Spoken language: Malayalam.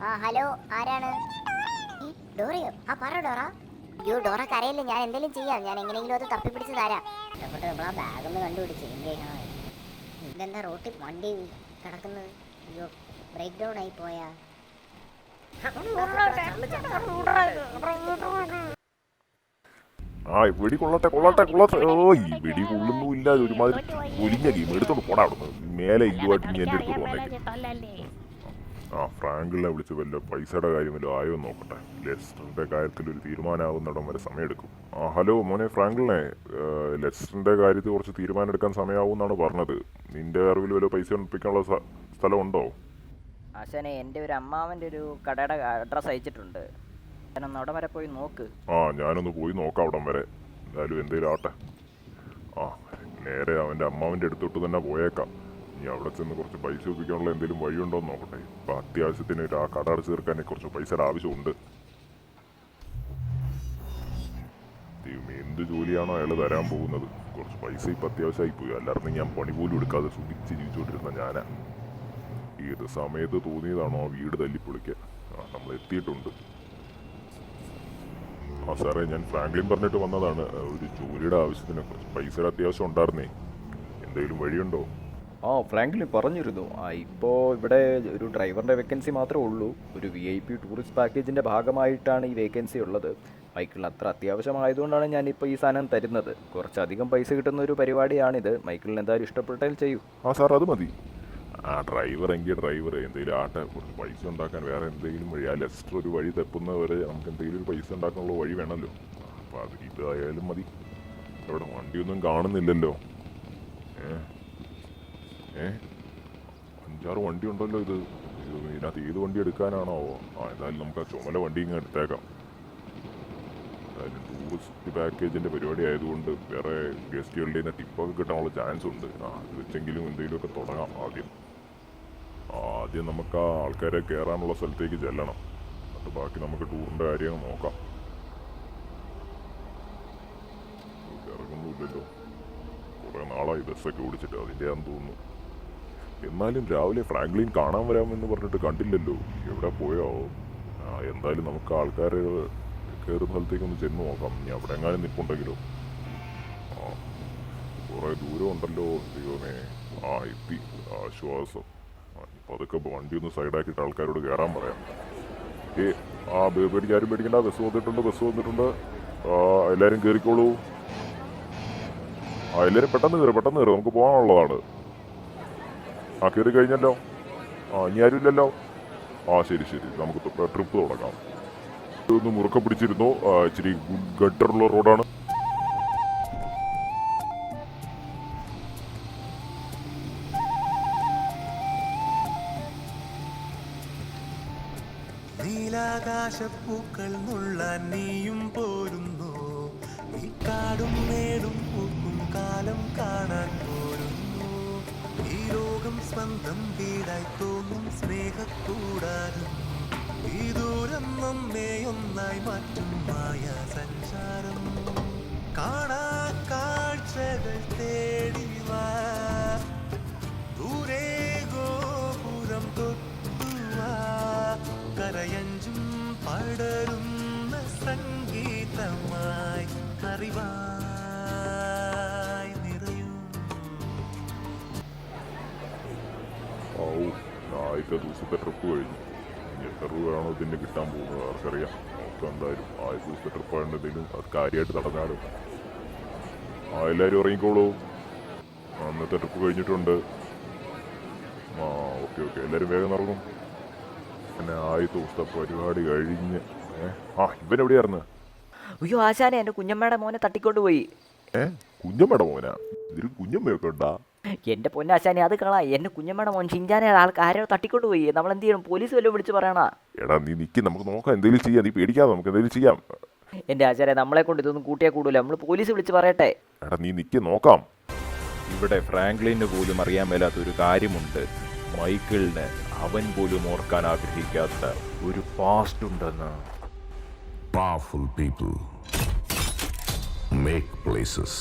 ആ ഹലോ ആരാണ്? ഡോറിയോ ഡോറയോ? ആ പറ ഡോറ. അയ്യോ ഡോറ കരയില്ല ഞാൻ എന്തെങ്കിലും ചെയ്യാം. ഞാൻ എങ്ങനെയെങ്കിലും അത് തപ്പിപ്പിടിച്ച് തരാം. ഇഷ്ടപ്പെട്ട് നമ്മൾ ആ ബാഗ് ഒന്ന് കണ്ടുപിടിച്ച് എന്തേ ആ, ഇതെന്താ റോട്ടിൽ വണ്ടി കിടക്കുന്നത്? അയ്യോ ബ്രേക്ക് ഡൗൺ ആയി പോയാ. ആ വെടി കൊള്ളട്ടെ കൊള്ളട്ടെ കൊള്ളട്ടെ. ഓ ഈ വെടി കൊള്ളുന്നുമില്ല ഒരുമാതിരി ഒലിഞ്ഞ ഗെയിം എടുത്തോണ്ട് പോടാ അവിടുന്ന്. മേലെ ഇതുമായിട്ട് നീ എന്റെ അടുത്തോട്ട് വന്നേക്ക് ആ ഫ്രാങ്കിളിനെ വിളിച്ച് വല്ല പൈസയുടെ കാര്യം വല്ലതും ആയോ നോക്കട്ടെ. ലെസ്റ്ററിന്റെ കാര്യത്തിൽ ഒരു തീരുമാനമാകുന്നിടം വരെ സമയമെടുക്കും. ആ ഹലോ മോനെ ഫ്രാങ്കിളിനെ ലെസ്റ്ററിന്റെ കാര്യത്തിൽ കുറച്ച് തീരുമാനം എടുക്കാൻ സമയമാവും എന്നാണ് പറഞ്ഞത്. നിന്റെ അറിവിൽ വല്ല പൈസ ഒപ്പിക്കാനുള്ള സ്ഥ- സ്ഥലമുണ്ടോ? ആശാനെ എന്റെ ഒരു അമ്മാവന്റെ ഒരു കടയുടെ അഡ്രസ്സ് അയച്ചിട്ടുണ്ട്. ഞാനൊന്ന് അവിടെ വരെ പോയി നോക്ക്. ആ ഞാനൊന്ന് പോയി നോക്കാം അവിടം വരെ. എന്തായാലും എന്തെങ്കിലും ആട്ടെ ആ നേരെ അവന്റെ അമ്മാവന്റെ അടുത്തോട്ട് തന്നെ പോയേക്കാം. ഇനി അവിടെ ചെന്ന് കുറച്ച് പൈസ ഒപ്പിക്കാനുള്ള എന്തെങ്കിലും വഴിയുണ്ടോ എന്ന് നോക്കട്ടെ. ഇപ്പം അത്യാവശ്യത്തിന് ആ കട അടച്ചു തീർക്കാൻ കുറച്ച് പൈസയുടെ ആവശ്യമുണ്ട്. എന്ത് ജോലിയാണോ അയാൾ തരാൻ പോകുന്നത്? കുറച്ച് പൈസ ഇപ്പം അത്യാവശ്യമായി പോയി. അല്ലാതെ ഞാൻ പണി പോലും എടുക്കാതെ സുഖിച്ച് ജീവിച്ചുകൊണ്ടിരുന്ന ഞാനാ. ഏത് സമയത്ത് തോന്നിയതാണോ ആ വീട് തല്ലിപ്പൊളിക്കാൻ? ആ നമ്മൾ എത്തിയിട്ടുണ്ട്. ആ സാറേ ഞാൻ ഫ്രാങ്ക്ലിൻ പറഞ്ഞിട്ട് വന്നതാണ്. ഒരു ജോലിയുടെ ആവശ്യത്തിന് കുറച്ച് പൈസയുടെ അത്യാവശ്യം ഉണ്ടായിരുന്നേ. എന്തെങ്കിലും വഴിയുണ്ടോ? ആ ഫ്രാങ്ക്ലി പറഞ്ഞിരുന്നു. ആ ഇപ്പോൾ ഇവിടെ ഒരു ഡ്രൈവറിന്റെ വേക്കൻസി മാത്രമേ ഉള്ളൂ. ഒരു വി ഐ പി ടൂറിസ്റ്റ് പാക്കേജിന്റെ ഭാഗമായിട്ടാണ് ഈ വേക്കൻസി ഉള്ളത്. മൈക്കിൾ അത്ര അത്യാവശ്യമായതുകൊണ്ടാണ് ഞാനിപ്പോൾ ഈ സാധനം തരുന്നത്. കുറച്ചധികം പൈസ കിട്ടുന്ന ഒരു പരിപാടിയാണിത്. മൈക്കിളിന് എന്തായാലും ഇഷ്ടപ്പെട്ടാൽ ചെയ്യൂ. ആ സാർ അത് മതി. ആ ഡ്രൈവർ എങ്കിൽ ഡ്രൈവർ എന്തെങ്കിലും ആട്ടെ കുറച്ച് പൈസ ഉണ്ടാക്കാൻ വേറെ എന്തെങ്കിലും വഴി ആ ലെസ്റ്റർ ഒരു വഴി തെപ്പുന്നവരെ നമുക്ക് എന്തെങ്കിലും ഒരു പൈസ ഉണ്ടാക്കാനുള്ള വഴി വേണമല്ലോ അപ്പോൾ അത് ഇതായാലും മതി. അവിടെ വണ്ടിയൊന്നും കാണുന്നില്ലല്ലോ. ഏ? ഏ? അഞ്ചാറ് വണ്ടി ഉണ്ടല്ലോ ഇത്. ഇത് ഇതിനകത്ത് ഏത് വണ്ടി എടുക്കാനാണോ? ആ എന്തായാലും നമുക്ക് ആ ചുമല വണ്ടി ഇങ്ങ് എടുത്തേക്കാം. എന്തായാലും ടൂറിസ്റ്റ് പാക്കേജിന്റെ പരിപാടി ആയതുകൊണ്ട് വേറെ ഗസ്റ്റുകളുടെ നിന്ന് ടിപ്പൊക്കെ കിട്ടാനുള്ള ചാൻസ് ഉണ്ട്. ആ അത് വെച്ചെങ്കിലും എന്തെങ്കിലുമൊക്കെ തുടങ്ങാം ആദ്യം. ആദ്യം നമുക്ക് ആ ആൾക്കാരെ കയറാനുള്ള സ്ഥലത്തേക്ക് ചെല്ലണം. എന്നിട്ട് ബാക്കി നമുക്ക് ടൂറിന്റെ കാര്യങ്ങൾ നോക്കാം. ഇറങ്ങുന്നുമില്ലല്ലോ. കുറേ നാളായി ബസ്സൊക്കെ ഓടിച്ചിട്ട്. അതിന്റെ ആണെന്ന് തോന്നുന്നു. എന്നാലും രാവിലെ ഫ്രാങ്ക്ലിൻ കാണാൻ വരാമെന്ന് പറഞ്ഞിട്ട് കണ്ടില്ലല്ലോ. എവിടെ പോയോ? എന്തായാലും നമുക്ക് ആൾക്കാരെ കയറുന്ന സ്ഥലത്തേക്ക് ഒന്ന് ചെന്ന് നോക്കാം. ഇനി അവിടെ എങ്ങാനും നിൽപ്പുണ്ടെങ്കിലോ ആ കുറേ ദൂരം ഉണ്ടല്ലോ ദൈവമേ. ആ എത്തി. ആശ്വാസം. ഇപ്പൊ അതൊക്കെ വണ്ടി ഒന്ന് സൈഡാക്കിയിട്ട് ആൾക്കാരോട് കയറാൻ പറയാം. ഏ ആ ബേ- പേടിക്ക് ആരും പേടിക്കണ്ട. ബസ് വന്നിട്ടുണ്ട് ബസ് വന്നിട്ടുണ്ട്. എല്ലാവരും കയറിക്കോളൂ ആ എല്ലാവരും പെട്ടെന്ന് കയറി പെട്ടെന്ന് കയറി നമുക്ക് പോകാനുള്ളതാണ്. ആ കയറി കഴിഞ്ഞല്ലോ. ആ ഇനി ആരുമില്ലല്ലോ. ആ ശരി ശരി. നമുക്ക് ട്രിപ്പ് തുടങ്ങാം. ഒന്ന് മുറുക്ക പിടിച്ചിരുന്നു. ഇച്ചിരി ഗട്ടറുള്ള റോഡാണ്. നീലാകാശപ്പൂക്കൾ നുള്ളാൻ നീയും പോരുന്നു. ഈ കാടും മേടും പൂക്കും കാലം കാണാൻ ഈ ലോകം സ്വന്തം വീടായി തോന്നും സ്നേഹക്കൂടാനും ഈ ദൂരം നമ്മെ ഒന്നായി മാറ്റും മായ സഞ്ചാരം. കാണാ കാഴ്ചകൾ തേടി ദൂരേ ഗോപുരം തൊട്ടുവാ കരയഞ്ചും പടരുന്ന സംഗീതമായി അറിവായി ഔ ആദ്യത്തെ ദിവസത്തെ ട്രിപ്പ് കഴിഞ്ഞു ഇനി എത്ര രൂപയാണോ ഇതിന് കിട്ടാൻ പോകുന്നത് ആർക്കറിയാം നോക്കാം എന്തായാലും ആദ്യത്തെ ദിവസത്തെ ട്രിപ്പ് എന്തെങ്കിലും അത് കാര്യമായിട്ട് നടന്നാലോ ആ എല്ലാവരും ഇറങ്ങിക്കോളൂ അന്നത്തെ ട്രിപ്പ് കഴിഞ്ഞിട്ടുണ്ട്. ആ ഓക്കെ ഓക്കെ. എല്ലാവരും വേഗം നടക്കും പിന്നെ ആദ്യത്തെ ദിവസത്തെ പരിപാടി കഴിഞ്ഞ് ആ ആ ഇവനെവിടെയായിരുന്നു? അയ്യോ ആശാനെ എന്റെ കുഞ്ഞമ്മയുടെ മോനെ തട്ടിക്കൊണ്ട് പോയി. ഏ? കുഞ്ഞമ്മയുടെ മോനാ? ഇതിൽ കുഞ്ഞമ്മയൊക്കെ ഉണ്ടാ? എന്റെ പൊന്നാശാനെ അത് കളാ. എന്റെ കുഞ്ഞമ്മയുടെ മോൻ ഷിഞ്ചാനെ ആൾക്ക് ആരോ തട്ടിക്കൊണ്ട് പോയി. നമ്മൾ എന്ത് ചെയ്യണം പോലീസ് വല്ലതും വിളിച്ച് പറയണ? എടാ നീ നിൽക്കി നമുക്ക് നോക്കാം എന്തെങ്കിലും ചെയ്യാം. നീ പേടിക്കാതെ നമുക്ക് എന്തെങ്കിലും ചെയ്യാം. എന്റെ ആചാര്യ നമ്മളെ കൊണ്ട് ഇതൊന്നും കൂട്ടിയാൽ കൂടില്ല നമ്മൾ പോലീസ് വിളിച്ച് പറയട്ടെ. എടാ നീ നിൽക്കി നോക്കാം. ഇവിടെ ഫ്രാങ്ക്ലിന് പോലും അറിയാൻ മേലാത്ത ഒരു കാര്യമുണ്ട്. മൈക്കിളിന് അവൻ പോലും ഓർക്കാൻ ആഗ്രഹിക്കാത്ത ഒരു പാസ്റ്റ് ഉണ്ടെന്ന്. Powerful people make places.